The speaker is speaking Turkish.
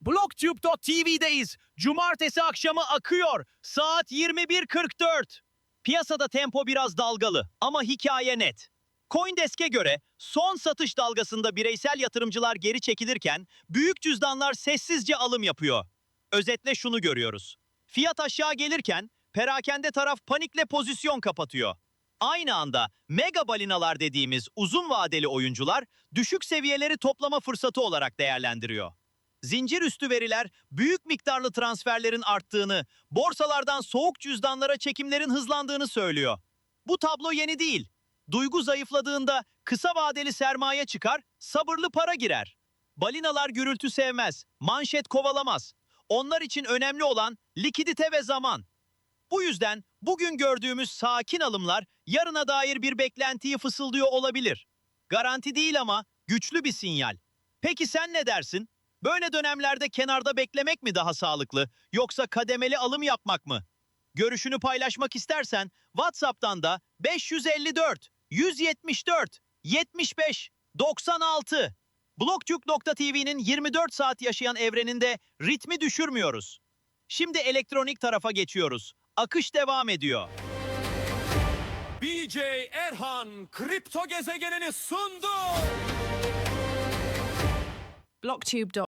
BlockTube.tv'deyiz. Cumartesi akşamı akıyor. Saat 21.44. Piyasada tempo biraz dalgalı ama hikaye net. Coindesk'e göre son satış dalgasında bireysel yatırımcılar geri çekilirken büyük cüzdanlar sessizce alım yapıyor. Özetle şunu görüyoruz. Fiyat aşağı gelirken perakende taraf panikle pozisyon kapatıyor. Aynı anda mega balinalar dediğimiz uzun vadeli oyuncular düşük seviyeleri toplama fırsatı olarak değerlendiriyor. Zincir üstü veriler büyük miktarlı transferlerin arttığını, borsalardan soğuk cüzdanlara çekimlerin hızlandığını söylüyor. Bu tablo yeni değil. Duygu zayıfladığında kısa vadeli sermaye çıkar, sabırlı para girer. Balinalar gürültü sevmez, manşet kovalamaz. Onlar için önemli olan likidite ve zaman. Bu yüzden bugün gördüğümüz sakin alımlar yarına dair bir beklentiyi fısıldıyor olabilir. Garanti değil ama güçlü bir sinyal. Peki sen ne dersin? Böyle dönemlerde kenarda beklemek mi daha sağlıklı yoksa kademeli alım yapmak mı? Görüşünü paylaşmak istersen WhatsApp'tan da 554 174 75 96 Blogtuk.tv'nin 24 saat yaşayan evreninde ritmi düşürmüyoruz. Şimdi elektronik tarafa geçiyoruz. Akış devam ediyor. BJ Erhan kripto gezegenini sundu. blocktube.com